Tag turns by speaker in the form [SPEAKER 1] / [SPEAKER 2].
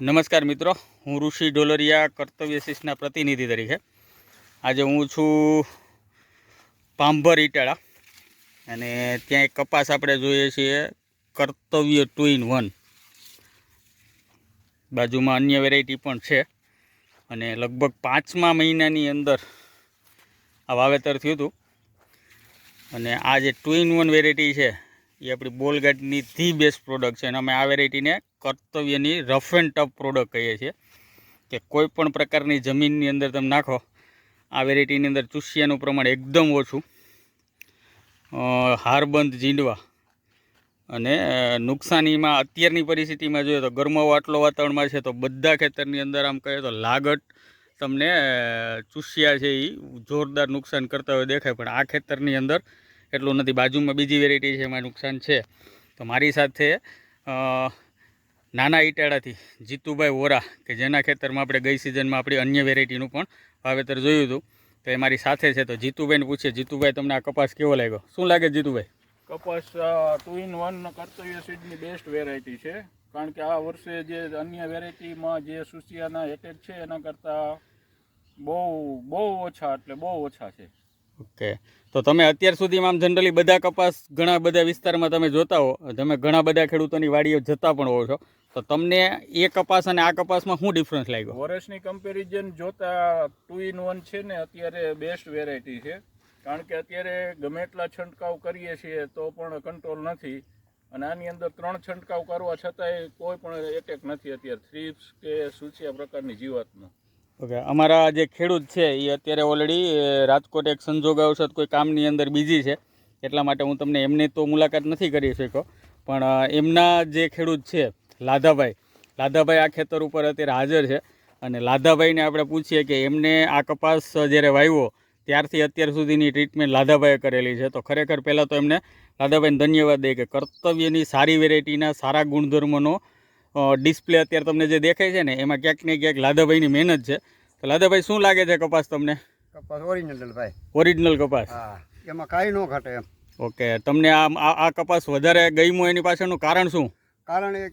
[SPEAKER 1] નમસ્કાર મિત્રો, હું ઋષિ ઢોલરિયા કર્તવ્યશિષના પ્રતિનિધિ તરીકે. આજે હું છું પાંભર ઇટાળા અને ત્યાં એક કપાસ આપણે જોઈએ છીએ, કર્તવ્ય ટુ ઇન વન. બાજુમાં અન્ય વેરાયટી પણ છે અને લગભગ પાંચમા મહિનાની અંદર આ વાવેતર થયું હતું. અને આ જે ટુ ઇન વન વેરાયટી છે એ આપણી બોલગાટની ધી બેસ્ટ પ્રોડક્ટ છે અને અમે આ વેરાયટીને કર્તવ્યની રફ એન્ડ ટફ પ્રોડક્ટ કહીએ છીએ કે કોઈ પણ પ્રકારની જમીનની અંદર તમે નાખો, આ વેરાયટીની અંદર ચૂસિયાનું પ્રમાણ એકદમ ઓછું હારબંધ જીંડવા અને નુકસાનીમાં અત્યારની પરિસ્થિતિમાં જોઈએ તો ગરમાવો આટલો વાતાવરણમાં છે તો બધા ખેતરની અંદર આમ કહીએ તો લાગટ તમને ચૂસિયા છે એ જોરદાર નુકસાન કરતા હોય દેખાય, પણ આ ખેતરની અંદર એટલું નથી, બાજુમાં બીજી વેરાયટી છે, એમાં નુકસાન છે. તો મારી સાથે નાના ઈટાળાથી જીતુભાઈ વોરા, કે જેના ખેતરમાં આપણે ગઈ સિઝનમાં આપણી અન્ય વેરાયટીનું પણ વાવેતર જોયું હતું, તો એ મારી સાથે છે. તો જીતુભાઈને પૂછીએ, જીતુભાઈ, તમને આ કપાસ કેવો લાગ્યો? શું લાગે જીતુભાઈ?
[SPEAKER 2] કપાસ ટુ ઇન વન કર્તવ્ય સીડની બેસ્ટ વેરાયટી છે. કારણ કે આ વર્ષે જે અન્ય વેરાયટીમાં જે સુસિયાના એટેક છે, એના કરતાં બહુ બહુ ઓછા, એટલે બહુ ઓછા છે.
[SPEAKER 1] ઓકે. તો તમે અત્યાર સુધીમાં આમ જનરલી બધા કપાસ ઘણા બધા વિસ્તારમાં તમે જોતા હો. તમે ઘણા બધા ખેડૂતોની વાડીઓ જતા પણ હોવ છો. તો તમને એ કપાસ અને આ કપાસમાં શું ડિફરન્સ લાગ્યો?
[SPEAKER 2] વર્ષની કમ્પેરિઝન જોતા ટુ ઇન વન છે ને, અત્યારે બેસ્ટ વેરાયટી છે. કારણ કે અત્યારે ગમે એટલા છંટકાવ કરીએ છીએ તો પણ કંટ્રોલ નથી. અને આની અંદર ત્રણ છંટકાવ કરવા છતાંય કોઈ પણ એટેક નથી અત્યારે. થ્રીપ્સ કે સૂચિયા પ્રકારની જીવાતનો.
[SPEAKER 1] ઓકે અમારા જે ખેડૂત છે એ અત્યારે ઓલરેડી રાજકોટ એક સંજોગ ઔષધ કોઈ કામની અંદર બીજી છે, એટલા માટે હું તમને એમની તો મુલાકાત નથી કરી શક્યો, પણ એમના જે ખેડૂત છે, લાધાભાઈ લાધાભાઈ આ ખેતર ઉપર અત્યારે હાજર છે, અને લાધાભાઈને આપણે પૂછીએ કે એમને આ કપાસ જ્યારે વાવ્યો, ત્યારથી અત્યાર સુધીની ટ્રીટમેન્ટ લાધાભાઈએ કરેલી છે, તો ખરેખર પહેલાં તો એમને લાધાભાઈને ધન્યવાદ દે કે કર્તવ્યની સારી વેરાયટીના સારા ગુણધર્મનો ડિસ્પ્લે અત્યારે તમને જે દેખાય છે ને એમાં ક્યાંક ને ક્યાંક લાદાભાઈની મહેનત છે. તો લાદાભાઈ શું લાગે છે કપાસ તમને?
[SPEAKER 3] કપાસ ઓરિજિનલ ભાઈ.
[SPEAKER 1] ઓરિજિનલ કપાસ.
[SPEAKER 3] હા એમાં કાંઈ ન ઘટે એમ.
[SPEAKER 1] ઓકે તમને આ આ- કપાસ વધારે ગમ્યો એની પાછળનું કારણ શું?
[SPEAKER 3] કારણ એ